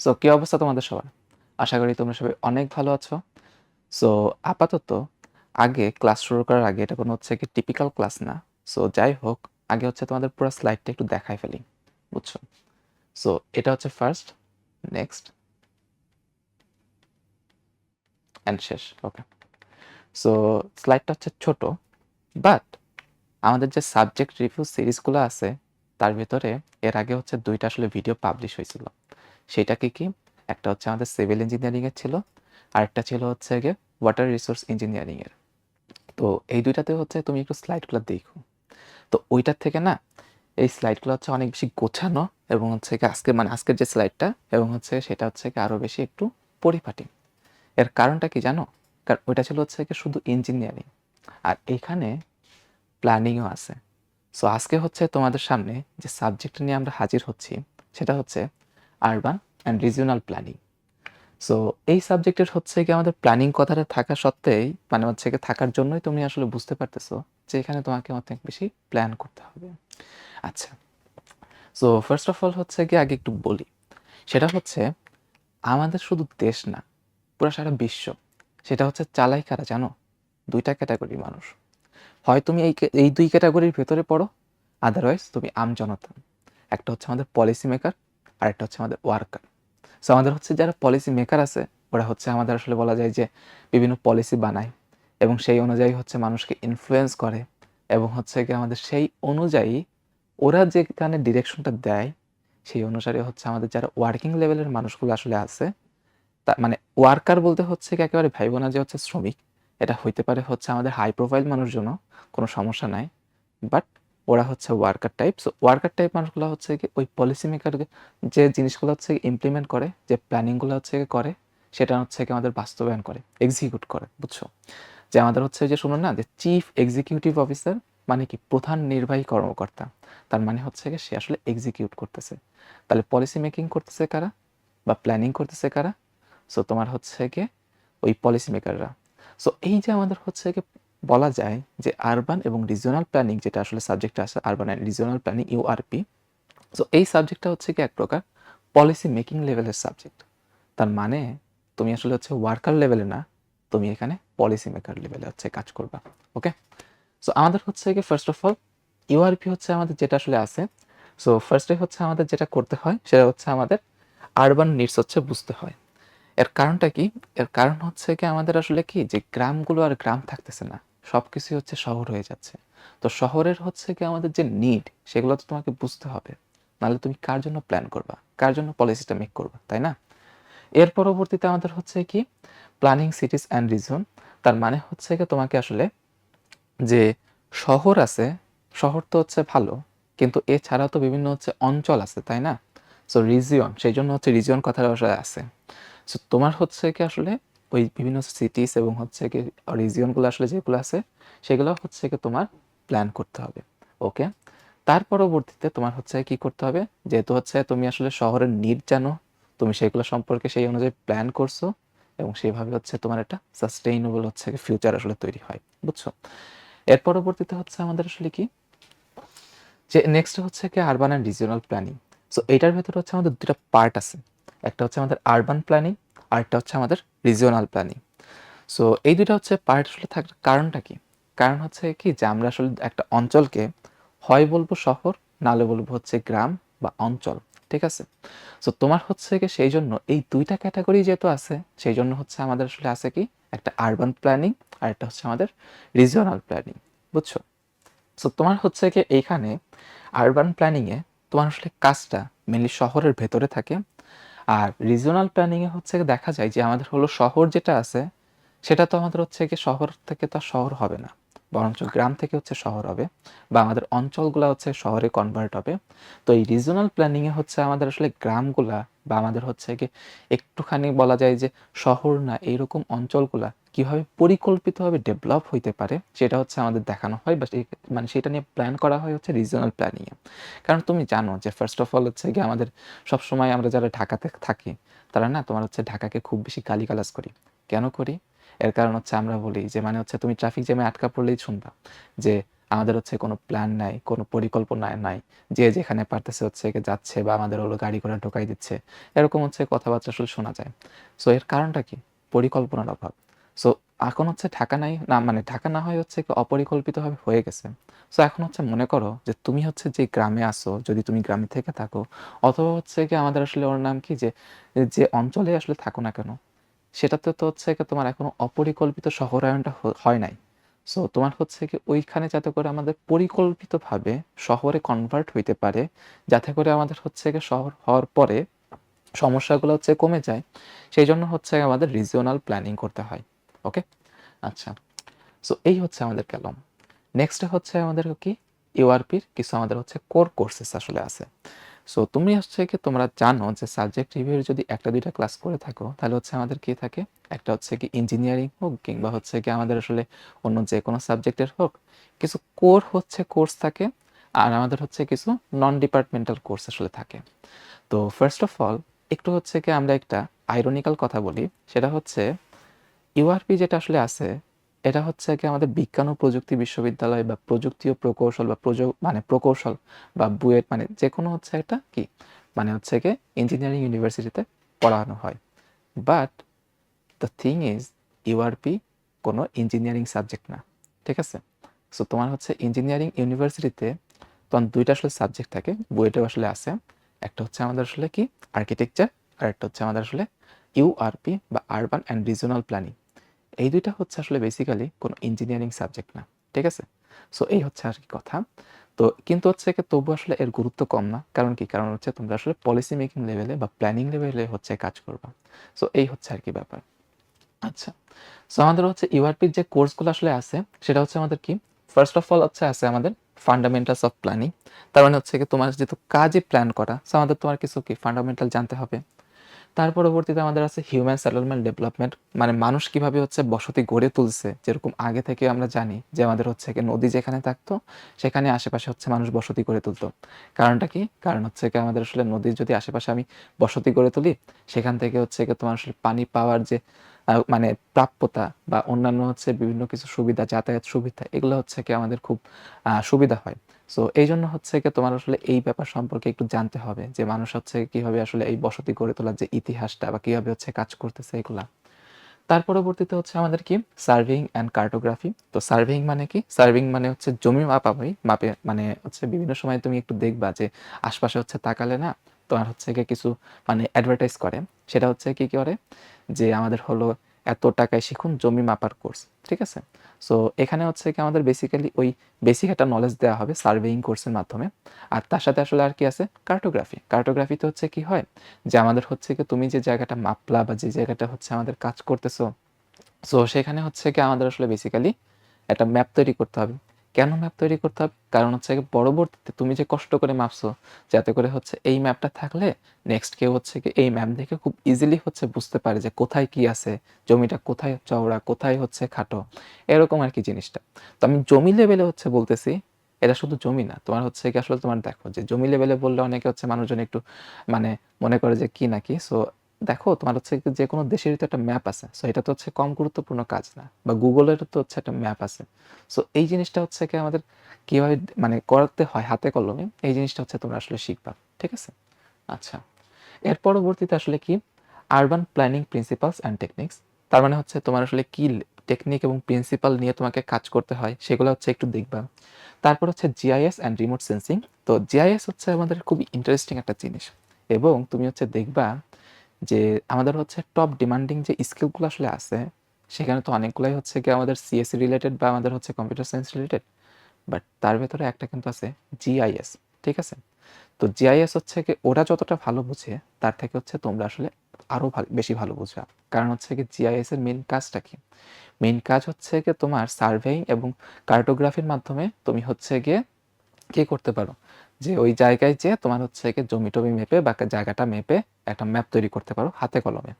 So কী অবস্থা তোমাদের সবার? আশা করি তোমরা সবাই অনেক ভালো আছো। সো আপাতত আগে ক্লাস শুরু করার আগে এটা কোনো হচ্ছে কি টিপিক্যাল ক্লাস না। সো যাই হোক, আগে হচ্ছে তোমাদের পুরো স্লাইডটা একটু দেখাই ফেলি, বুঝছ? সো এটা হচ্ছে ফার্স্ট নেক্সট অ্যান্ড শেষ ওকে সো স্লাইডটা হচ্ছে ছোট বাট আমাদের যে সাবজেক্ট রিভিউ সিরিজগুলো আছে, তার ভিতরে এর আগে হচ্ছে দুইটা আসলে ভিডিও পাবলিশ হয়েছিল। সেটা কি? একটা হচ্ছে আমাদের সিভিল ইঞ্জিনিয়ারিংয়ের ছিল, আরেকটা ছিল হচ্ছে গিয়ে ওয়াটার রিসোর্স ইঞ্জিনিয়ারিংয়ের তো এই দুইটাতে হচ্ছে তুমি একটু স্লাইডগুলো দেখো। তো ওইটার থেকে না, এই স্লাইডগুলো হচ্ছে অনেক বেশি গোছানো এবং হচ্ছে কি আজকের মানে আজকের যে স্লাইডটা এবং হচ্ছে সেটা হচ্ছে আরও বেশি একটু পরিপাটি। এর কারণটা কি জানো? কারণ ওইটা ছিল হচ্ছে শুধু ইঞ্জিনিয়ারিং আর এইখানে প্ল্যানিংও আছে। সো আজকে হচ্ছে তোমাদের সামনে যে সাবজেক্ট নিয়ে আমরা হাজির হচ্ছি, সেটা হচ্ছে urban and regional planning so এই সাবজেক্টের হচ্ছে কি আমাদের প্ল্যানিং কথাটা থাকা সত্ত্বেই মানে হচ্ছে কি থাকার জন্যই তুমি আসলে বুঝতে পারতেছো যে এখানে তোমাকে অনেক বেশি প্ল্যান করতে হবে। আচ্ছা সো ফার্স্ট অফ অল হচ্ছে কি আগে একটু বলি। সেটা হচ্ছে আমাদের শুধু দেশ না, পুরো সারা বিশ্ব। সেটা হচ্ছে চালাই কারা জানো? দুইটা ক্যাটাগরির মানুষ। হয় তুমি এই এই দুই ক্যাটাগরির ভেতরে পড়ো আদারওয়াইজ তুমি আম জনতা। একটা হচ্ছে আমাদের পলিসি মেকার আর একটা হচ্ছে আমাদের ওয়ার্কার সো আমাদের হচ্ছে যারা পলিসি মেকার আছে, ওরা হচ্ছে আমাদের আসলে বলা যায় যে বিভিন্ন পলিসি বানায় এবং সেই অনুযায়ী হচ্ছে মানুষকে ইনফ্লুয়েন্স করে এবং হচ্ছে কি আমাদের সেই অনুযায়ী ওরা যেখানে ডিরেকশনটা দেয়, সেই অনুসারে হচ্ছে আমাদের যারা ওয়ার্কিং লেভেলের মানুষগুলো আসলে আছে, তা মানে ওয়ার্কার বলতে হচ্ছে কি একেবারে ভাইব না যে হচ্ছে শ্রমিক, এটা হইতে পারে হচ্ছে আমাদের হাই প্রোফাইল মানুষ জন্য কোনো সমস্যা নাই। বাট ওরা হচ্ছে worker type so worker type মানুষগুলো হচ্ছে কি ওই পলিসি মেকার যে জিনিসগুলো হচ্ছে ইমপ্লিমেন্ট করে, যে প্ল্যানিংগুলো হচ্ছে করে, সেটা হচ্ছে কি আমাদের বাস্তবায়ন করে এক্সিকিউট করে, বুঝছ? যে আমাদের হচ্ছে যে শুনুন না, যে চিফ এক্সিকিউটিভ অফিসার মানে কি প্রধান নির্বাহী কর্মকর্তা, তার মানে হচ্ছে কি সে আসলে এক্সিকিউট করতেছে। তাহলে পলিসি মেকিং করতেছে কারা বা প্ল্যানিং করতেছে কারা? সো তোমার হচ্ছে কি ওই পলিসি মেকাররা সো এই যে আমাদের হচ্ছে কি বলা যায় যে আরবান এবং রিজিওনাল প্ল্যানিং যেটা আসলে সাবজেক্টটা আছে urban and regional planning URP so এই সাবজেক্টটা হচ্ছে কি এক প্রকার? পলিসি মেকিং লেভেলের সাবজেক্ট তার মানে তুমি আসলে হচ্ছে ওয়ার্কার লেভেলে না, তুমি এখানে পলিসি মেকার লেভেলে হচ্ছে কাজ করবা। ওকে সো আমাদের হচ্ছে কি ফার্স্ট অফ অল ইউআরপি হচ্ছে আমাদের যেটা আসলে আছে। সো ফার্স্টে হচ্ছে আমাদের যেটা করতে হয়, সেটা হচ্ছে আমাদের আরবান নিডস হচ্ছে বুঝতে হয়। এর কারণটা কি? এর কারণ হচ্ছে কি, আমাদের আসলে কি, যে গ্রামগুলো আর গ্রাম থাকতেছে না সব কিছুই হচ্ছে শহর হয়ে যাচ্ছে। তো শহরের হচ্ছে কি আমাদের যে নিড সেগুলো তো তোমাকে বুঝতে হবে। নাহলে তুমি কার জন্য প্ল্যান করবা? কার জন্য পলিসিটা মেক করবা? তাই না? এর পরবর্তীতে আমাদের হচ্ছে কি? প্ল্যানিং সিটিস অ্যান্ড রিজন তার মানে হচ্ছে কি তোমাকে আসলে যে শহর আছে, শহর তো হচ্ছে ভালো, কিন্তু এছাড়াও তো বিভিন্ন হচ্ছে অঞ্চল আছে, তাই না? সো রিজিয়ন সেই জন্য হচ্ছে রিজিয়ন কথাটা আসলে আছে। সো তোমার হচ্ছে কি আসলে ওই বিভিন্ন সিটিস এবং হচ্ছে কি রিজিয়নগুলো আসলে যেগুলো আছে, সেগুলো হচ্ছে কি তোমার প্ল্যান করতে হবে ওকে তার পরবর্তীতে তোমার হচ্ছে কি করতে হবে, যেহেতু হচ্ছে তুমি আসলে শহরের নিড জানো, তুমি সেগুলো সম্পর্কে সেই অনুযায়ী প্ল্যান করছ এবং সেইভাবে হচ্ছে তোমার একটা সাস্টেইনেবল হচ্ছে ফিউচার আসলে তৈরি হয়, বুঝছ? এর পরবর্তীতে হচ্ছে আমাদের আসলে কি, যে নেক্সট হচ্ছে কি urban and regional planning so এটার ভেতরে হচ্ছে আমাদের দুটো পার্ট আছে, একটা হচ্ছে আমাদের আরবান প্ল্যানিং আর একটা হচ্ছে আমাদের রিজিওনাল প্ল্যানিং সো এই দুটো হচ্ছে পার্ট আসলে থাকার কারণটা কি? কারণ হচ্ছে কি যে আমরা আসলে একটা অঞ্চলকে হয় বলব শহর, নালে বলব হচ্ছে গ্রাম বা অঞ্চল, ঠিক আছে? সো তোমার হচ্ছে কি সেই জন্য এই দুইটা ক্যাটাগরি যেহেতু আছে, সেই জন্য হচ্ছে আমাদের আসলে আছে কি একটা আরবান প্ল্যানিং আর একটা হচ্ছে আমাদের রিজিওনাল প্ল্যানিং বুঝছ? সো তোমার হচ্ছে কি এইখানে আরবান প্ল্যানিংয়ে তোমার আসলে কাজটা মেনলি শহরের ভেতরে থাকে আর রিজনাল প্ল্যানিংয়ে হচ্ছে দেখা যায় যে আমাদের হলো শহর যেটা আছে, সেটা তো আমাদের হচ্ছে কি শহর থেকে তো শহর হবে না, বরঞ্চ গ্রাম থেকে হচ্ছে শহর হবে বা আমাদের অঞ্চলগুলো হচ্ছে শহরে কনভার্ট হবে। তো এই রিজনাল প্ল্যানিংয়ে হচ্ছে আমাদের আসলে গ্রামগুলা বা আমাদের হচ্ছে কি একটুখানি বলা যায় যে শহর না, এইরকম অঞ্চলগুলা কীভাবে পরিকল্পিতভাবে ডেভেলপ হইতে পারে সেটা হচ্ছে আমাদের দেখানো হয় বা মানে সেটা নিয়ে প্ল্যান করা হয় হচ্ছে রিজিওনাল প্ল্যানিংয়ে কারণ তুমি জানো যে ফার্স্ট অফ অল হচ্ছে কি আমাদের সবসময় আমরা যারা ঢাকাতে থাকি তারা না তোমার হচ্ছে ঢাকাকে খুব বেশি গালিগালাজ করি কেন করি এর কারণ হচ্ছে আমরা বলি যে মানে হচ্ছে তুমি ট্রাফিক জ্যামে আটকা পড়লেই শুনবা যে আমাদের হচ্ছে কোনো প্ল্যান নাই, কোনো পরিকল্পনা নাই। যে যেখানে পারতেছে হচ্ছে গিয়ে যাচ্ছে বা আমাদের হলো গাড়ি ঘোড়া ঢুকাই দিচ্ছে। এরকম হচ্ছে কথাবার্তা আসলে শোনা যায়। সো এর কারণটা কি? পরিকল্পনার অভাব। সো এখন হচ্ছে ঢাকা নাই না মানে ঢাকা না হয় হচ্ছে কি অপরিকল্পিতভাবে হয়ে গেছে। সো এখন হচ্ছে মনে করো যে তুমি হচ্ছে যে গ্রামে আসো যদি তুমি গ্রামে থেকে থাকো অথবা হচ্ছে কি আমাদের আসলে ওর নাম কি যে, যে অঞ্চলে আসলে থাকো না কেন, সেটাতে তো হচ্ছে কি তোমার এখনও অপরিকল্পিত শহরায়নটা হয় নাই। সো তোমার হচ্ছে কি ওইখানে যাতে করে আমাদের পরিকল্পিতভাবে শহরে কনভার্ট হইতে পারে, যাতে করে আমাদের হচ্ছে গিয়ে শহর হওয়ার পরে সমস্যাগুলো হচ্ছে কমে যায়। সেই জন্য হচ্ছে আমাদের রিজিওনাল প্ল্যানিং করতে হয়। ওকে? আচ্ছা। সো এই হচ্ছে আমাদের গেল। নেক্সট হচ্ছে আমাদের কি? ইউআরপির কিছু আমাদের হচ্ছে কোর কোর্সেস আসলে আছে। সো তুমি হচ্ছে কি তোমরা জানো যে সাবজেক্ট রিভিউর যদি ১ টা ২ টা ক্লাস করে থাকো, তাহলে হচ্ছে আমাদের কি থাকে? একটা হচ্ছে কি ইঞ্জিনিয়ারিং হোক কিংবা হচ্ছে কি আমাদের আসলে অন্য যেকোনো সাবজেক্টের হোক, কিছু কোর হচ্ছে কোর্স থাকে। আর আমাদের হচ্ছে কিছু নন ডিপার্টমেন্টাল কোর্স আসলে থাকে। তো ফার্স্ট অফ অল একটু হচ্ছে কি আমরা একটা আইরনিক্যাল কথা বলি। সেটা হচ্ছে ইউআরপি যেটা আসলে আছে, এটা হচ্ছে কি আমাদের বিজ্ঞান ও প্রযুক্তি বিশ্ববিদ্যালয় বা প্রযুক্তি ও প্রকৌশল বা প্রযো মানে প্রকৌশল বা বুয়েট মানে যে কোনো হচ্ছে একটা কি? মানে হচ্ছে গিয়ে ইঞ্জিনিয়ারিং ইউনিভার্সিটিতে পড়ানো হয়। But the thing is URP কোনো ইঞ্জিনিয়ারিং সাবজেক্ট না। ঠিক আছে? সো তোমার হচ্ছে ইঞ্জিনিয়ারিং ইউনিভার্সিটিতে তোমার দুইটা আসলে সাবজেক্ট থাকে। বুয়েটেও আসলে আছে। একটা হচ্ছে আমাদের আসলে কি? আর্কিটেকচার আর একটা হচ্ছে আমাদের আসলে ইউআরপি বা আরবান অ্যান্ড রিজিওনাল প্ল্যানিং। এই দুইটা হচ্ছে আসলে বেসিক্যালি কোনো ইঞ্জিনিয়ারিং সাবজেক্ট না। ঠিক আছে? সো এই হচ্ছে আরকি কথা। তো কিন্তু হচ্ছে কি তবু আসলে এর গুরুত্ব কম না। কারণ কি? কারণ হচ্ছে তোমরা আসলে পলিসি মেকিং লেভেলে বা প্ল্যানিং লেভেলে হচ্ছে কাজ করবা। সো এই হচ্ছে আর কি ব্যাপার। আচ্ছা। সো আমাদের হচ্ছে ইউআরপির যে কোর্সগুলো আসলে আছে, সেটা হচ্ছে আমাদের কি? ফার্স্ট অফ অল হচ্ছে আছে আমাদের ফান্ডামেন্টালস অফ প্ল্যানিং। তার মানে হচ্ছে কি তোমার যেহেতু কাজই প্ল্যান করা, সো আমাদের তোমার কিছু কি ফান্ডামেন্টাল জানতে হবে। তার পরবর্তীতে আমাদের আছে হিউম্যান সেটেলমেন্ট ডেভেলপমেন্ট মানে মানুষ কীভাবে হচ্ছে বসতি গড়ে তুলছে। যেরকম আগে থেকে আমরা জানি যে আমাদের হচ্ছে কি নদী যেখানে থাকতো, সেখানে আশেপাশে হচ্ছে মানুষ বসতি গড়ে তুলতো। কারণটা কি? কারণ হচ্ছে কি আমাদের আসলে নদীর যদি আশেপাশে আমি বসতি গড়ে তুলি, সেখান থেকে হচ্ছে গিয়ে তোমার আসলে পানি পাওয়ার যে মানে প্রাপ্যতা বা অন্যান্য হচ্ছে বিভিন্ন কিছু সুবিধা, যাতায়াত সুবিধা এগুলো হচ্ছে কি আমাদের খুব সুবিধা হয়। সো এইজন্য হচ্ছে গিয়ে তোমার আসলে এই ব্যাপার সম্পর্কে একটু জানতে হবে যে মানুষ হচ্ছে কীভাবে আসলে এই বসতি গড়ে তোলার যে ইতিহাসটা বা কীভাবে হচ্ছে কাজ করতেছে এগুলা। তার পরবর্তীতে হচ্ছে আমাদের কি? Surveying and cartography. তো সার্ভেইং মানে কি? সার্ভেইং মানে হচ্ছে জমি মাপামাপি, মাপে মানে হচ্ছে বিভিন্ন সময় তুমি একটু দেখবা যে আশপাশে হচ্ছে তাকালে না তোমার হচ্ছে কি কিছু মানে অ্যাডভার্টাইজ করে। সেটা হচ্ছে কি করে? যে আমাদের হলো এত টাকায় শিখুন জমি মাপার কোর্স। ঠিক আছে? সো এখানে হচ্ছে কি আমাদের বেসিক্যালি ওই বেসিক একটা নলেজ দেওয়া হবে সার্ভেইং কোর্সের মাধ্যমে। আর তার সাথে আসলে আর কি আছে? কার্টোগ্রাফি। কার্টোগ্রাফিতে হচ্ছে কি হয়? যে আমাদের হচ্ছে কি তুমি যে জায়গাটা মাপলা বা যে জায়গাটা হচ্ছে আমাদের কাজ করতেছো, সো সেখানে হচ্ছে কি আমাদের আসলে বেসিক্যালি একটা ম্যাপ তৈরি করতে হবে। কেন ম্যাপ তৈরি করতে হবে? কারণ হচ্ছে পরবর্তীতে তুমি যে কষ্ট করে মাপছো, যাতে করে হচ্ছে এই ম্যাপটা থাকলে নেক্সট কেউ হচ্ছে কি এই ম্যাপ দেখে খুব ইজিলি হচ্ছে বুঝতে পারে যে কোথায় কি আছে, জমিটা কোথায় চওড়া, কোথায় হচ্ছে খাটো, এরকম আর কি জিনিসটা। তো আমি জমি লেভেলে হচ্ছে বলতেছি, এটা শুধু জমি না। তোমার হচ্ছে কি আসলে তোমার দেখো যে জমি লেভেলে বললে অনেকে হচ্ছে মানুষজন একটু মানে মনে করে যে কি নাকি সো দেখো তোমার হচ্ছে কি যেকোনো দেশেরই তো একটা ম্যাপ আছে। সো এটা তো হচ্ছে কম গুরুত্বপূর্ণ কাজ না। বা গুগলেরও তো হচ্ছে একটা ম্যাপ আছে। সো এই জিনিসটা হচ্ছে কি আমাদের কীভাবে মানে করতে হয় হাতে কলমে, এই জিনিসটা হচ্ছে তোমরা আসলে শিখবা। ঠিক আছে? আচ্ছা। এর পরবর্তীতে আসলে কি? Urban planning principles and techniques. তার মানে হচ্ছে তোমার আসলে কি টেকনিক এবং প্রিন্সিপাল নিয়ে তোমাকে কাজ করতে হয়, সেগুলো হচ্ছে একটু দেখবা। তারপর হচ্ছে জিআইএস অ্যান্ড রিমোট সেন্সিং। তো জিআইএস হচ্ছে আমাদের খুবই ইন্টারেস্টিং একটা জিনিস। এবং তুমি হচ্ছে দেখবা যে আমাদের হচ্ছে টপ ডিমান্ডিং যে স্কিলগুলো আসলে আছে, সেখানে তো অনেকগুলাই হচ্ছে গিয়ে আমাদের সিএসই রিলেটেড বা আমাদের হচ্ছে কম্পিউটার সায়েন্স রিলেটেড। বাট তার ভেতরে একটা কিন্তু আছে জিআইএস। ঠিক আছে? তো জিআইএস হচ্ছে কি ওরা যতটা ভালো বুঝে, তার থেকে হচ্ছে তোমরা আসলে আরও ভালো বেশি ভালো বুঝবা। কারণ হচ্ছে কি জিআইএস এর মেইন কাজটা কি? মেইন কাজ হচ্ছে গিয়ে তোমার সার্ভেইং এবং কার্টোগ্রাফির মাধ্যমে তুমি হচ্ছে গিয়ে কি করতে পারো? যে ওই জায়গায় যেয়ে তোমার হচ্ছে গিয়ে জমি-টমি মেপে বা জায়গাটা মেপে একটা ম্যাপ তৈরি করতে পারো হাতে কলমে।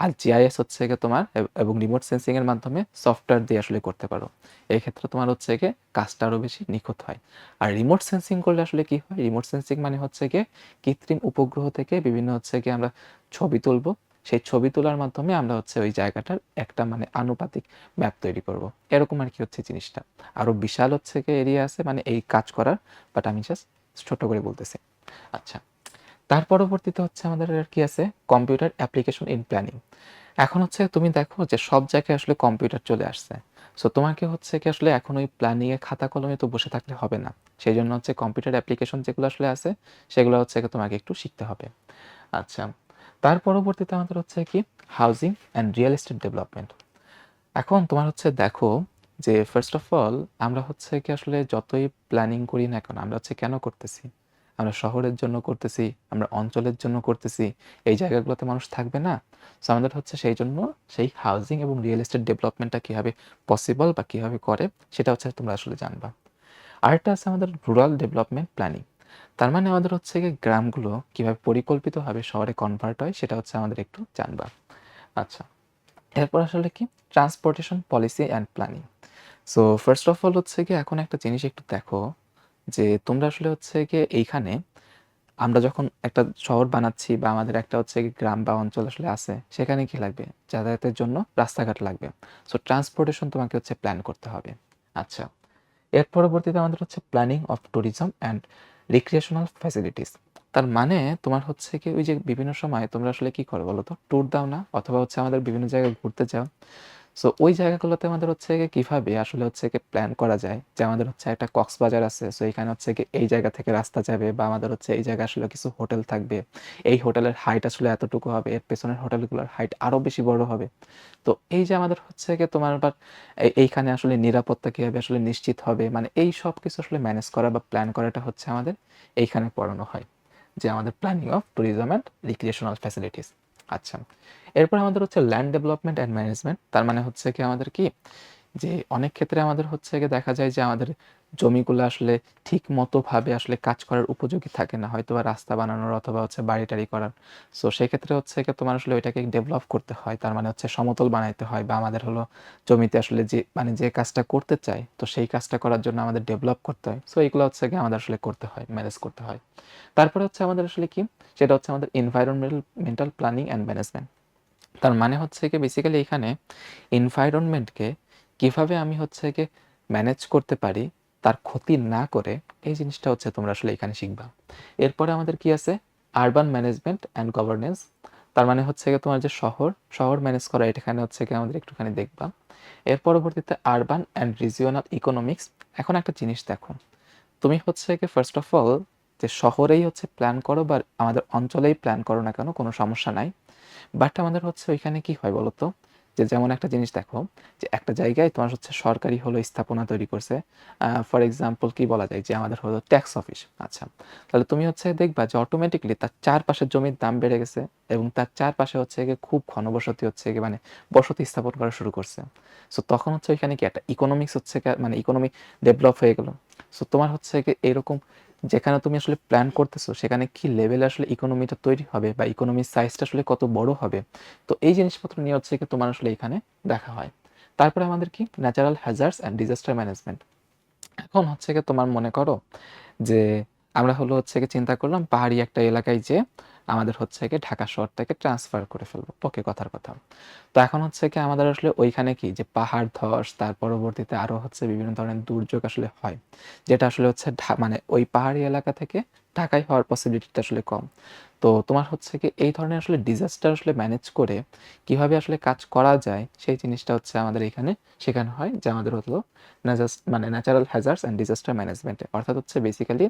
আর জিআইএস হচ্ছে গিয়ে তোমার এবং রিমোট সেন্সিং এর মাধ্যমে সফটওয়্যার দিয়ে আসলে করতে পারো। এক্ষেত্রে তোমার হচ্ছে গিয়ে কাজটা আরও বেশি নিখুঁত হয়। আর রিমোট সেন্সিং করলে আসলে কি হয়? রিমোট সেন্সিং মানে হচ্ছে গিয়ে কৃত্রিম উপগ্রহ থেকে বিভিন্ন হচ্ছে গিয়ে আমরা ছবি তুলবো সেই ছবি তোলার মাধ্যমে আমরা হচ্ছে ওই জায়গাটার একটা মানে আনুপাতিক ম্যাপ তৈরি করব এরকম আর কি হচ্ছে জিনিসটা আরও বিশাল হচ্ছে কি এরিয়া আছে মানে এই কাজ করার বাট আমি জাস্ট ছোট করে বলতেছে। আচ্ছা তার পরবর্তীতে হচ্ছে আমাদের আর কি আছে? Computer application in planning. এখন হচ্ছে তুমি দেখো যে সব জায়গায় আসলে কম্পিউটার চলে আসছে। সো তোমাকে হচ্ছে কি আসলে এখন ওই প্ল্যানিংয়ে খাতা কলমে তো বসে থাকলে হবে না। সেই জন্য হচ্ছে কম্পিউটার অ্যাপ্লিকেশন যেগুলো আসলে আছে, সেগুলো হচ্ছে তোমাকে একটু শিখতে হবে। আচ্ছা তার পরবর্তীতে আমাদের হচ্ছে কি? Housing and real estate development. এখন তোমার হচ্ছে দেখো যে ফার্স্ট অফ অল আমরা হচ্ছে কি আসলে যতই প্ল্যানিং করি না কেন, আমরা হচ্ছে কেন করতেছি? আমরা শহরের জন্য করতেছি, আমরা অঞ্চলের জন্য করতেছি, এই জায়গাগুলোতে মানুষ থাকবে না। সো আমাদের হচ্ছে সেই জন্য সেই হাউজিং এবং রিয়েল এস্টেট ডেভেলপমেন্টটা কীভাবে পসিবল বা কীভাবে করে, সেটা হচ্ছে তোমরা আসলে জানবা। আরেকটা আছে আমাদের রুরাল ডেভেলপমেন্ট প্ল্যানিং তার মানে আমাদের হচ্ছে গিয়ে গ্রামগুলো কীভাবে পরিকল্পিতভাবে শহরে কনভার্ট হয়, সেটা হচ্ছে আমাদের একটু জানবা। আচ্ছা এরপর আসলে কি? Transportation policy and planning so first of all হচ্ছে কি এখন একটা জিনিস একটু দেখো, যে তোমরা আসলে হচ্ছে গিয়ে এইখানে আমরা যখন একটা শহর বানাচ্ছি বা আমাদের একটা হচ্ছে গ্রাম বা অঞ্চল আসলে আছে, সেখানে কি লাগবে? যাতায়াতের জন্য রাস্তাঘাট লাগবে। সো ট্রান্সপোর্টেশন তোমাকে হচ্ছে প্ল্যান করতে হবে। আচ্ছা এর পরবর্তীতে আমাদের হচ্ছে planning of tourism and recreational facilities তার মানে তোমার হচ্ছে কি ওই যে বিভিন্ন সময় তোমরা আসলে কি করো বলো তো? ট্যুর দাও না, অথবা হচ্ছে আমাদের বিভিন্ন জায়গায় ঘুরতে যাও। সো ওই জায়গাগুলোতে আমাদের হচ্ছে গিয়ে কীভাবে আসলে হচ্ছে প্ল্যান করা যায়? যে আমাদের হচ্ছে একটা কক্সবাজার আছে সো এখানে হচ্ছে এই জায়গা থেকে রাস্তা যাবে বা আমাদের হচ্ছে এই জায়গায় আসলে কিছু হোটেল থাকবে। এই হোটেলের হাইট আসলে এতটুকু হবে, এর পেছনের হোটেলগুলোর হাইট আরও বেশি বড় হবে। তো এই যে আমাদের হচ্ছে গিয়ে তোমার আবার এইখানে আসলে নিরাপত্তা কীভাবে আসলে নিশ্চিত হবে? মানে এই সব কিছু আসলে ম্যানেজ করা বা প্ল্যান করাটা হচ্ছে আমাদের এইখানে পড়ানো হয়। যে আমাদের planning of tourism and recreational facilities আচ্ছা। এরপর আমাদের হচ্ছে ল্যান্ড ডেভেলপমেন্ট অ্যান্ড ম্যানেজমেন্ট তার মানে হচ্ছে কি আমাদের কি? যে অনেক ক্ষেত্রে আমাদের হচ্ছে গিয়ে দেখা যায় যে আমাদের জমিগুলো আসলে ঠিক মতোভাবে আসলে কাজ করার উপযোগী থাকে না হয়তো বা রাস্তা বানানোর অথবা হচ্ছে বাড়ি টাড়ি করার। সো সেক্ষেত্রে হচ্ছে কি তোমার আসলে ওইটাকে ডেভেলপ করতে হয়, তার মানে হচ্ছে সমতল বানাইতে হয় বা আমাদের হলো জমিতে আসলে যে মানে যে কাজটা করতে চাই তো সেই কাজটা করার জন্য আমাদের ডেভেলপ করতে হয়। সো এইগুলো হচ্ছে কি আমাদের আসলে করতে হয় ম্যানেজ করতে হয়। তারপরে হচ্ছে আমাদের আসলে কি, সেটা হচ্ছে আমাদের environmental mental planning and management তার মানে হচ্ছে কি বেসিক্যালি এখানে এনভায়রনমেন্টকে কীভাবে আমি হচ্ছে কি ম্যানেজ করতে পারি, তার ক্ষতি না করে, এই জিনিসটা হচ্ছে তোমরা আসলে এখানে শিখবা। এরপরে আমাদের কি আছে? আরবান ম্যানেজমেন্ট অ্যান্ড গভর্নেন্স তার মানে হচ্ছে গিয়ে তোমার যে শহর শহর ম্যানেজ করা এখানে হচ্ছে কি আমাদের একটুখানি দেখবা। এর পরবর্তীতে আরবান অ্যান্ড রিজিওনাল ইকোনমিক্স এখন একটা জিনিস দেখো। তুমি হচ্ছে কি ফার্স্ট অফ অল যে শহরেই হচ্ছে প্ল্যান করো বা আমাদের অঞ্চলেই প্ল্যান করো না কেন, কোনো সমস্যা নাই। বাট আমাদের হচ্ছে ওইখানে কি হয় বলতো? যে যেমন একটা জিনিস দেখো, যে একটা জায়গায় তোমার হচ্ছে সরকারি হলো স্থাপনা তৈরি করছে ফর এক্সাম্পল কি বলা যায় যে আমাদের হলো ট্যাক্স অফিস আচ্ছা। তাহলে তুমি হচ্ছে দেখবা যে অটোমেটিকলি তার চারপাশের জমির দাম বেড়ে গেছে এবং তার চারপাশে হচ্ছে গিয়ে খুব ঘনবসতি হচ্ছে গিয়ে মানে বসতি স্থাপন করা শুরু করছে। সো তখন হচ্ছে ওইখানে কি একটা ইকোনমিক্স হচ্ছে মানে ইকোনমি ডেভেলপ হয়ে গেল। সো তোমার হচ্ছে গিয়ে এরকম যেখানে তুমি আসলে প্ল্যান করতেছো, সেখানে কি লেভেলে আসলে ইকোনমিটা তৈরি হবে বা ইকোনমির সাইজটা আসলে কত বড় হবে? তো এই জিনিসপত্র নিয়ে হচ্ছে কি তোমার আসলে এখানে দেখা হয়। তারপরে আমাদের কি? Natural hazards and disaster management এখন হচ্ছে কি তোমার মনে করো যে আমরা হলো হচ্ছে কি চিন্তা করলাম পাহাড়ি একটা এলাকায় যে আমাদের হচ্ছে কি ঢাকা শহর থেকে ট্রান্সফার করে ফেলব। ওকে, কথার কথা। তো এখন হচ্ছে কি আমাদের আসলে ওইখানে কি যে পাহাড় ধস, তার পরবর্তীতে আরও হচ্ছে বিভিন্ন ধরনের দুর্যোগ আসলে হয়। যেটা আসলে হচ্ছে মানে ওই পাহাড়ি এলাকা থেকে ঢাকায় হওয়ার পসিবিলিটিটা আসলে কম। তো তোমার হচ্ছে কি এই ধরনের আসলে ডিজাস্টার আসলে ম্যানেজ করে কীভাবে আসলে কাজ করা যায়, সেই জিনিসটা হচ্ছে আমাদের এখানে শেখানো হয়, যে আমাদের হলো মানে ন্যাচারাল হ্যাজার্স অ্যান্ড ডিজাস্টার ম্যানেজমেন্টে অর্থাৎ হচ্ছে বেসিক্যালি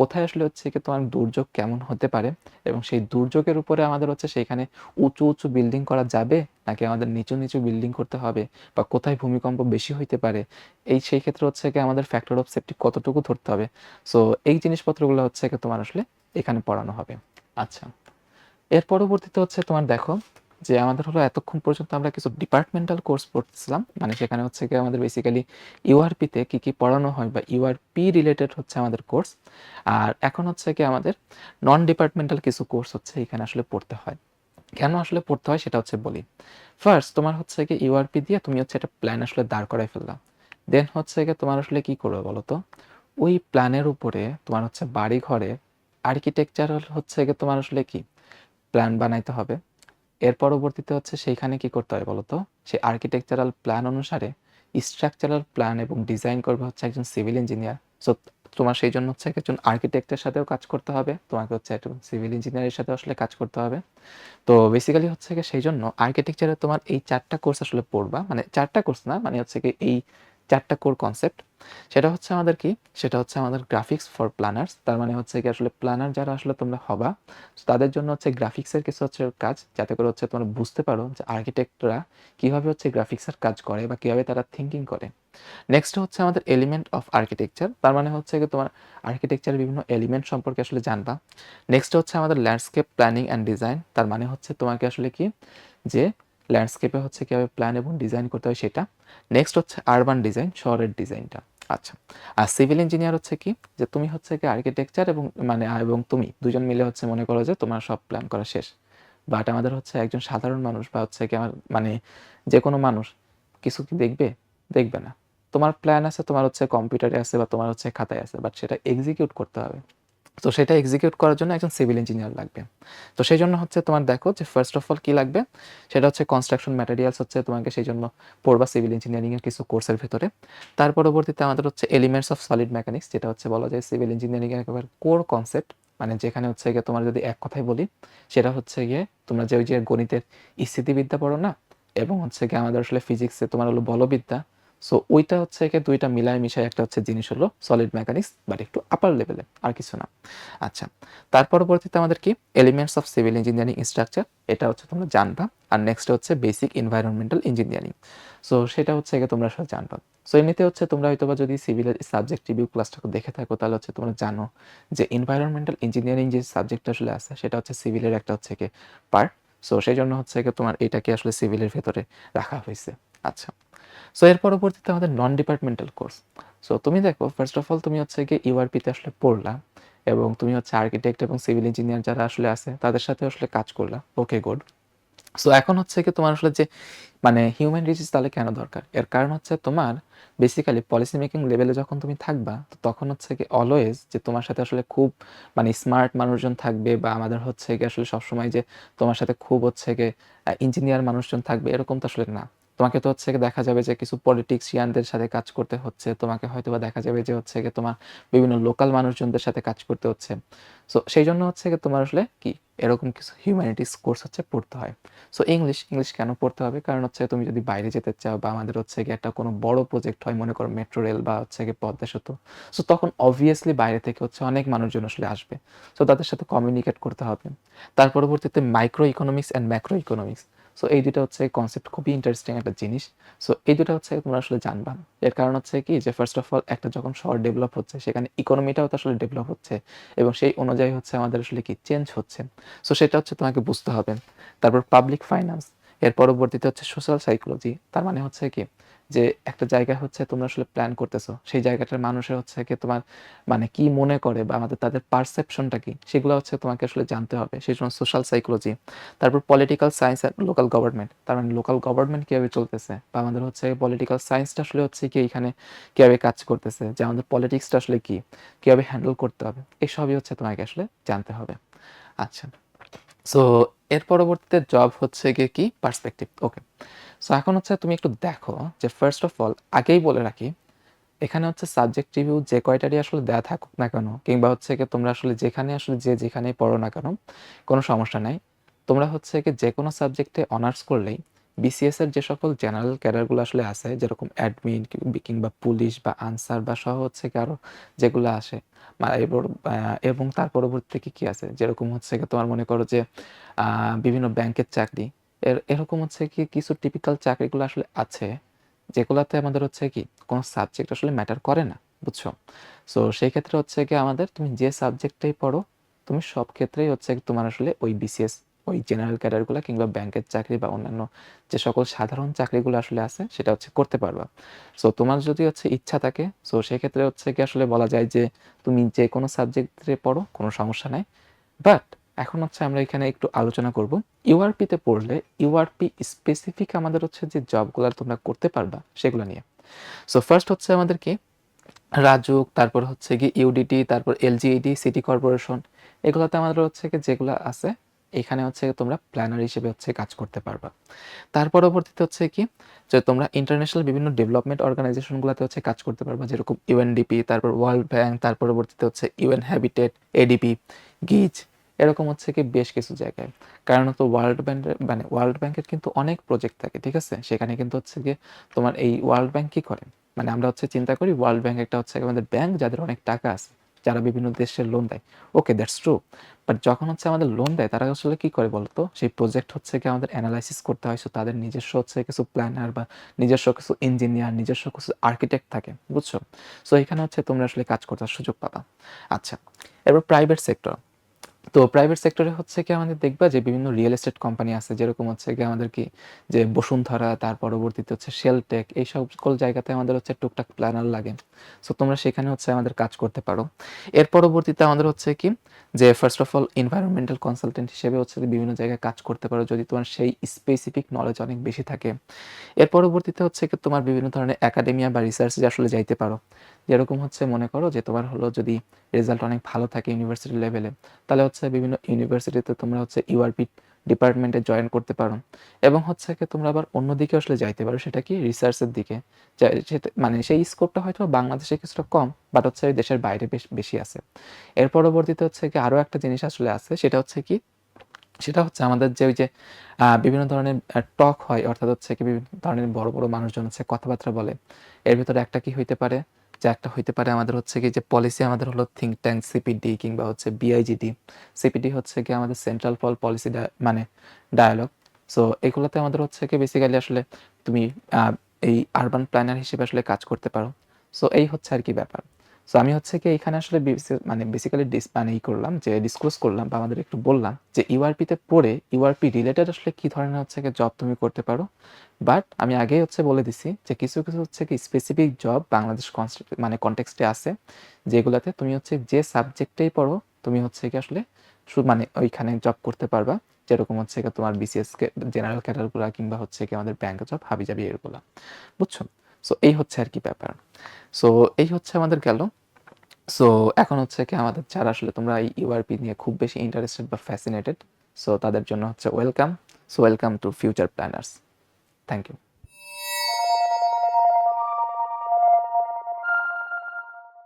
কোথায় আসলে হচ্ছে কি তোমার দুর্যোগ কেমন হতে পারে এবং সেই দুর্যোগের উপরে আমাদের হচ্ছে সেইখানে উঁচু উঁচু বিল্ডিং করা যাবে নাকি আমাদের নিচু নিচু বিল্ডিং করতে হবে বা কোথায় ভূমিকম্প বেশি হইতে পারে, এই সেই ক্ষেত্রে হচ্ছে কি আমাদের ফ্যাক্টর অফ সেফটি কতটুকু ধরতে হবে। সো এই জিনিসপত্রগুলো হচ্ছে কি তোমার আসলে এখানে পড়ানো হবে। আচ্ছা। এর পরবর্তীতে হচ্ছে তোমার দেখো যে আমাদের হলো এতক্ষণ পর্যন্ত আমরা কিছু ডিপার্টমেন্টাল কোর্স পড়তেছিলাম। মানে সেখানে হচ্ছে কি আমাদের বেসিক্যালি ইউআরপিতে কি কি পড়ানো হয় বা ইউআরপি রিলেটেড হচ্ছে আমাদের কোর্স আর এখন হচ্ছে কি আমাদের নন ডিপার্টমেন্টাল কিছু কোর্স হচ্ছে এখানে আসলে পড়তে হয়। কেন আসলে পড়তে হয় সেটা হচ্ছে বলি। ফার্স্ট তোমার হচ্ছে কি ইউআরপি দিয়ে তুমি হচ্ছে একটা প্ল্যান আসলে দাঁড় করাই ফেললাম দেন হচ্ছে কি তোমার আসলে কি করবে বলো তো ওই প্ল্যানের উপরে তোমার হচ্ছে বাড়ি ঘরে আর্কিটেকচারাল হচ্ছে গিয়ে তোমার আসলে কি? প্ল্যান বানাইতে হবে। এর পরবর্তীতে হচ্ছে সেইখানে কি করতে হয় বলতো? সেই আর্কিটেকচারাল প্ল্যান অনুসারে স্ট্রাকচারাল প্ল্যান এবং ডিজাইন করবে হচ্ছে একজন সিভিল ইঞ্জিনিয়ার সো তোমার সেই জন্য হচ্ছে একজন আর্কিটেক্টের সাথেও কাজ করতে হবে। তোমাকে হচ্ছে একজন সিভিল ইঞ্জিনিয়ারের সাথে আসলে কাজ করতে হবে। তো বেসিক্যালি হচ্ছে সেই জন্য আর্কিটেকচারে তোমার এই চারটা কোর্স আসলে পড়বা। মানে চারটা কোর্স না মানে হচ্ছে কি এই চারটা কোর কনসেপ্ট সেটা হচ্ছে আমাদের কি? সেটা হচ্ছে আমাদের গ্রাফিক্স ফর প্ল্যানার্স তার মানে হচ্ছে কি আসলে প্ল্যানার যারা আসলে তোমরা হবা তাদের জন্য হচ্ছে গ্রাফিক্সের কিছু হচ্ছে কাজ, যাতে করে হচ্ছে তোমরা বুঝতে পারো যে আর্কিটেক্টরা কীভাবে হচ্ছে গ্রাফিক্সের কাজ করে বা কীভাবে তারা থিঙ্কিং করে। নেক্সট হচ্ছে আমাদের এলিমেন্ট অফ আর্কিটেকচার তার মানে হচ্ছে কি তোমার আর্কিটেকচারের বিভিন্ন এলিমেন্ট সম্পর্কে আসলে জানবা। নেক্সট হচ্ছে আমাদের ল্যান্ডস্কেপ প্ল্যানিং অ্যান্ড ডিজাইন তার মানে হচ্ছে তোমাকে আসলে কি? যে ল্যান্ডস্কেপে হচ্ছে কীভাবে প্ল্যান এবং ডিজাইন করতে হয় সেটা। নেক্সট হচ্ছে আরবান ডিজাইন শহরের ডিজাইনটা আচ্ছা আর সিভিল ইঞ্জিনিয়ার হচ্ছে কি? যে তুমি হচ্ছে কি আর্কিটেকচার এবং মানে এবং তুমি দুজন মিলে হচ্ছে মনে করো যে তোমার সব প্ল্যান করা শেষ। বাট আমাদের হচ্ছে একজন সাধারণ মানুষ বা হচ্ছে কি আমার মানে যে কোনো মানুষ কিছু কি দেখবে? দেখবে না। তোমার প্ল্যান আছে, তোমার হচ্ছে কম্পিউটারে আছে বা তোমার হচ্ছে খাতায় আছে বাট সেটা এক্সিকিউট করতে হবে। তো সেটা এক্সিকিউট করার জন্য একজন সিভিল ইঞ্জিনিয়ার লাগবে। তো সেই জন্য হচ্ছে তোমার দেখো যে ফার্স্ট অফ অল কী লাগবে? সেটা হচ্ছে কনস্ট্রাকশন ম্যাটেরিয়ালস হচ্ছে তোমাকে সেই জন্য পড়বা সিভিল ইঞ্জিনিয়ারিংয়ের কিছু কোর্সের ভেতরে। তার পরবর্তীতে আমাদের হচ্ছে এলিমেন্টস অফ সলিড মেকানিক্স যেটা হচ্ছে বলা যায় সিভিল ইঞ্জিনিয়ারিংয়ের একেবারে কোর কনসেপ্ট মানে যেখানে হচ্ছে গিয়ে তোমার যদি এক কথায় বলি, সেটা হচ্ছে গিয়ে তোমরা যে ওই যে গণিতের স্থিতিবিদ্যা পড়ো না? এবং হচ্ছে গিয়ে আমাদের আসলে ফিজিক্সে তোমার হলো বলবিদ্যা সো ওইটা হচ্ছে কি দুইটা মিলায় মিশায় একটা হচ্ছে জিনিস হলো সলিড মেকানিক্স বাট একটু আপার লেভেলে আর কিছু না। আচ্ছা তার পরবর্তীতে আমাদের কি? Elements of civil engineering structure এটা হচ্ছে তোমরা জানবা। আর নেক্সট হচ্ছে বেসিক এনভায়রনমেন্টাল ইঞ্জিনিয়ারিং সো সেটা হচ্ছে কি তোমরা আসলে জানবা। সো এমনিতে হচ্ছে তোমরা হয়তো যদি সিভিলের সাবজেক্ট রিভিউ ক্লাসটা দেখে থাকো, তাহলে হচ্ছে তোমরা জানো যে এনভায়রনমেন্টাল ইঞ্জিনিয়ারিং যে সাবজেক্টটা আসলে আছে, সেটা হচ্ছে সিভিলের একটা হচ্ছে কি পার্ট সো সেই জন্য হচ্ছে তোমার এটাকে আসলে সিভিলের ভেতরে রাখা হয়েছে। আচ্ছা সো এর পরবর্তীতে আমাদের নন ডিপার্টমেন্টাল কোর্স সো তুমি দেখো ফার্স্ট অফ অল তুমি হচ্ছে গিয়ে ইউআরপিতে আসলে পড়লা এবং তুমি হচ্ছে আর্কিটেক্ট এবং সিভিল ইঞ্জিনিয়ার যারা আসলে আছে, তাদের সাথে আসলে কাজ করলা। ওকে গুড সো এখন হচ্ছে কি তোমার আসলে যে মানে হিউম্যান রিসোর্স তাহলে কেন দরকার? এর কারণ হচ্ছে তোমার বেসিক্যালি পলিসি মেকিং লেভেলে যখন তুমি থাকবা, তো তখন হচ্ছে কি অলওয়েজ যে তোমার সাথে আসলে খুব মানে স্মার্ট মানুষজন থাকবে বা আমাদের হচ্ছে কি আসলে সবসময় যে তোমার সাথে খুব হচ্ছে কি ইঞ্জিনিয়ার মানুষজন থাকবে, এরকম তো আসলে না। তোমাকে তো হচ্ছে দেখা যাবে যে কিছু পলিটিক্সিয়ানদের সাথে কাজ করতে হচ্ছে। তোমাকে হয়তো বা দেখা যাবে যে হচ্ছে গিয়ে তোমার বিভিন্ন লোকাল মানুষজনদের সাথে কাজ করতে হচ্ছে। সো সেই জন্য হচ্ছে গিয়ে তোমার আসলে কি, এরকম কিছু হিউম্যানিটিস কোর্স হচ্ছে পড়তে হয়। সো ইংলিশ ইংলিশ কেন পড়তে হবে? কারণ হচ্ছে তুমি যদি বাইরে যেতে চাও বা আমাদের হচ্ছে গিয়ে একটা কোনো বড় প্রজেক্ট হয়, মনে করো মেট্রো রেল বা হচ্ছে গিয়ে পদ্মা সেতু সো তখন অবভিয়াসলি বাইরে থেকে হচ্ছে অনেক মানুষজন আসলে আসবে। সো তাদের সাথে কমিউনিকেট করতে হবে। তার পরবর্তীতে micro economics and macro economics so এই দুটো হচ্ছে কনসেপ্ট খুবই ইন্টারেস্টিং একটা জিনিস। সো এই দুটো হচ্ছে তোমরা আসলে জানবা। এর কারণ হচ্ছে কি যে ফার্স্ট অফ অল একটা যখন শহর ডেভেলপ হচ্ছে, সেখানে ইকোনমিটাও তো আসলে ডেভেলপ হচ্ছে এবং সেই অনুযায়ী হচ্ছে আমাদের আসলে কি চেঞ্জ হচ্ছে। সো সেটা হচ্ছে তোমাকে বুঝতে হবে। তারপর পাবলিক ফাইন্যান্স এর পরবর্তীতে হচ্ছে সোশ্যাল সাইকোলজি তার মানে হচ্ছে কি যে একটা জায়গা হচ্ছে তোমরা আসলে প্ল্যান করতেছো। সেই জায়গাটার মানুষের হচ্ছে কি তোমার মানে কি মনে করে বা আমাদের তাদের পারসেপশনটা কি, সেগুলো হচ্ছে তোমাকে আসলে জানতে হবে। সেই জন্য সোশ্যাল সাইকোলজি তারপর political science and local government তার মানে লোকাল গভর্নমেন্ট কীভাবে চলতেছে বা আমাদের হচ্ছে পলিটিক্যাল সায়েন্সটা আসলে হচ্ছে কি এখানে কীভাবে কাজ করতেছে, যে আমাদের পলিটিক্সটা আসলে কি, কীভাবে হ্যান্ডেল করতে হবে এইসবই হচ্ছে তোমাকে আসলে জানতে হবে। আচ্ছা। সো এর পরবর্তীতে জব হচ্ছে গিয়ে কি? পার্সপেক্টিভ ওকে সো এখন হচ্ছে তুমি একটু দেখো যে ফার্স্ট অফ অল আগেই বলে রাখি, এখানে হচ্ছে সাবজেক্ট রিভিউ যে কয়টারই আসলে দেওয়া থাকুক না কেন, কিংবা হচ্ছে কি তোমরা আসলে যেখানে আসলে যে যেখানেই পড়ো না কেন, কোনো সমস্যা নাই। তোমরা হচ্ছে কি যে কোনো সাবজেক্টে অনার্স করলেই বিসিএস এর যে সকল জেনারেল ক্যাডারগুলো আসলে আছে, যেরকম অ্যাডমিন কিংবা পুলিশ বা আনসার বা সহ হচ্ছে কি আরও যেগুলো আসে এবং তার পরবর্তীতে কি কি আছে? যেরকম হচ্ছে তোমার মনে করো যে বিভিন্ন ব্যাংকের চাকরি এরকম হচ্ছে কি কিছু টিপিক্যাল চাকরিগুলো আসলে আছে, যেগুলোতে আমাদের হচ্ছে কি কোনো সাবজেক্ট আসলে ম্যাটার করে না, বুঝছ? সো সেই ক্ষেত্রে হচ্ছে কি আমাদের তুমি যে সাবজেক্টটাই পড়ো, তুমি সব ক্ষেত্রেই হচ্ছে তোমার আসলে ওই বিসিএস ওই জেনারেল ক্যাডারগুলো কিংবা ব্যাংকের চাকরি বা অন্যান্য যে সকল সাধারণ চাকরিগুলো আসলে আছে, সেটা হচ্ছে করতে পারবা। সো তোমার যদি হচ্ছে ইচ্ছা থাকে সো সেক্ষেত্রে হচ্ছে কি আসলে বলা যায় যে তুমি যে কোনো সাবজেক্টে পড়ো, কোনো সমস্যা নাই। বাট এখন হচ্ছে আমরা এখানে একটু আলোচনা করব। ইউআরপিতে পড়লে ইউআরপি স্পেসিফিক আমাদের হচ্ছে যে জবগুলো তোমরা করতে পারবা, সেগুলো নিয়ে। সো ফার্স্ট হচ্ছে আমাদের কি রাজুক, তারপর হচ্ছে কি ইউডিটি তারপর এলজিইডি সিটি কর্পোরেশন এগুলোতে আমাদের হচ্ছে কি যেগুলো আছে, এখানে হচ্ছে তোমরা প্ল্যানার হিসেবে হচ্ছে কাজ করতে পারবা। তার পরবর্তীতে হচ্ছে কি, যে তোমরা ইন্টারন্যাশনাল বিভিন্ন ডেভেলপমেন্ট অর্গানাইজেশনগুলোতে হচ্ছে কাজ করতে পারবা, যেরকম ইউএনডিপি তারপর ওয়ার্ল্ড ব্যাংক তার পরবর্তীতে হচ্ছে ইউএন হ্যাবিটেট এডিপি গিজ এরকম হচ্ছে কি বেশ কিছু জায়গায়। কারণ তো ওয়ার্ল্ড ব্যাংকের মানে ওয়ার্ল্ড ব্যাংকের কিন্তু অনেক প্রজেক্ট থাকে, ঠিক আছে? সেখানে কিন্তু হচ্ছে গিয়ে তোমার এই ওয়ার্ল্ড ব্যাংক কি করে? মানে আমরা হচ্ছে চিন্তা করি ওয়ার্ল্ড ব্যাংক একটা হচ্ছে আমাদের ব্যাংক যাদের অনেক টাকা আছে, যারা বিভিন্ন দেশের লোন দেয়। ওকে দ্যাটস ট্রু বাট যখন হচ্ছে আমাদের লোন দেয়, তারা আসলে কি করে বলতো? সেই প্রজেক্ট হচ্ছে কি আমাদের অ্যানালাইসিস করতে হয়। সো তাদের নিজস্ব হচ্ছে কিছু প্ল্যানার বা নিজস্ব কিছু ইঞ্জিনিয়ার নিজস্ব কিছু আর্কিটেক্ট থাকে, বুঝছ? সো এখানে হচ্ছে তোমরা আসলে কাজ করতে সুযোগ পাবা। আচ্ছা এবার প্রাইভেট সেক্টর তো প্রাইভেট সেক্টরে হচ্ছে কি আমাদের দেখবা যে বিভিন্ন রিয়েল এস্টেট কোম্পানি আছে, যেরকম হচ্ছে কি আমাদের কি যে বসুন্ধরা, তার পরবর্তীতে হচ্ছে শেলটেক এই সকল জায়গাতে আমাদের হচ্ছে টুকটাক প্ল্যানার লাগে। সো তোমরা সেখানে হচ্ছে আমাদের কাজ করতে পারো। এর পরবর্তীতে আমাদের হচ্ছে কি যে first of all environmental consultant হিসেবে হচ্ছে বিভিন্ন জায়গায় কাজ করতে পারো যদি তোমার সেই স্পেসিফিক নলেজ অনেক বেশি থাকে। এর পরবর্তীতে হচ্ছে কি তোমার বিভিন্ন ধরনের একাডেমিয়া বা রিসার্চে আসলে যাইতে পারো। যেরকম হচ্ছে মনে করো যে তোমার হলো যদি রেজাল্ট অনেক ভালো থাকে ইউনিভার্সিটি লেভেলে তাহলে হচ্ছে বিভিন্ন ইউনিভার্সিটিতে তোমরা হচ্ছে ইউআরপি ডিপার্টমেন্টে জয়েন করতে পারো। এবং হচ্ছে কি তোমরা আবার অন্যদিকে আসলে যাইতে পারো, সেটা কি রিসার্চের দিকে। মানে সেই স্কোপটা হয়তো বাংলাদেশে কিছুটা কম বাট হচ্ছে দেশের বাইরে বেশ, বেশি আছে। এর পরবর্তীতে হচ্ছে কি আরও একটা জিনিস আসলে আছে, সেটা হচ্ছে কি, সেটা হচ্ছে আমাদের যে ওই যে বিভিন্ন ধরনের টক হয়, অর্থাৎ হচ্ছে কি বিভিন্ন ধরনের বড় বড় মানুষজন হচ্ছে কথাবার্তা বলে। এর ভিতরে একটা কি হইতে পারে? যে একটা হইতে পারে আমাদের হচ্ছে কি যে পলিসি আমাদের হলো থিঙ্ক ট্যাঙ্ক সিপিডি কিংবা হচ্ছে বিআইজিডি সিপিডি হচ্ছে কি আমাদের সেন্ট্রাল ফল পলিসি মানে ডায়ালগ সো এগুলোতে আমাদের হচ্ছে কি বেসিক্যালি আসলে তুমি এই আরবান প্ল্যানার হিসেবে আসলে কাজ করতে পারো। সো এই হচ্ছে আর কি ব্যাপার। সো আমি হচ্ছে কি এখানে আসলে মানে বেসিক্যালি ডিস মানে ই করলাম যে ডিসক্লোজ করলাম বা আমাদের একটু বললাম যে ইউআরপিতে পড়ে ইউআরপি রিলেটেড আসলে কি ধরনের হচ্ছে কি জব তুমি করতে পারো। বাট আমি আগেই হচ্ছে বলে দিছি যে কিছু কিছু হচ্ছে কি স্পেসিফিক জব বাংলাদেশ মানে কনটেক্সটে আছে যেগুলোতে তুমি হচ্ছে যে সাবজেক্টেই পড়ো, তুমি হচ্ছে কি আসলে মানে ওইখানে জব করতে পারবা। যেরকম হচ্ছে কি তোমার বিসিএস জেনারেল ক্যাটারগুলা কিংবা হচ্ছে কি আমাদের ব্যাংক জব হাবিজাবি এগুলা বুঝছ? সো এই হচ্ছে আর কি ব্যাপার। সো এই হচ্ছে আমাদের গেল। সো এখন হচ্ছে কি আমাদের যারা আসলে তোমরা এই ইউআরপি নিয়ে খুব বেশি ইন্টারেস্টেড বা ফ্যাসিনেটেড সো তাদের জন্য হচ্ছে welcome so welcome to future planners thank you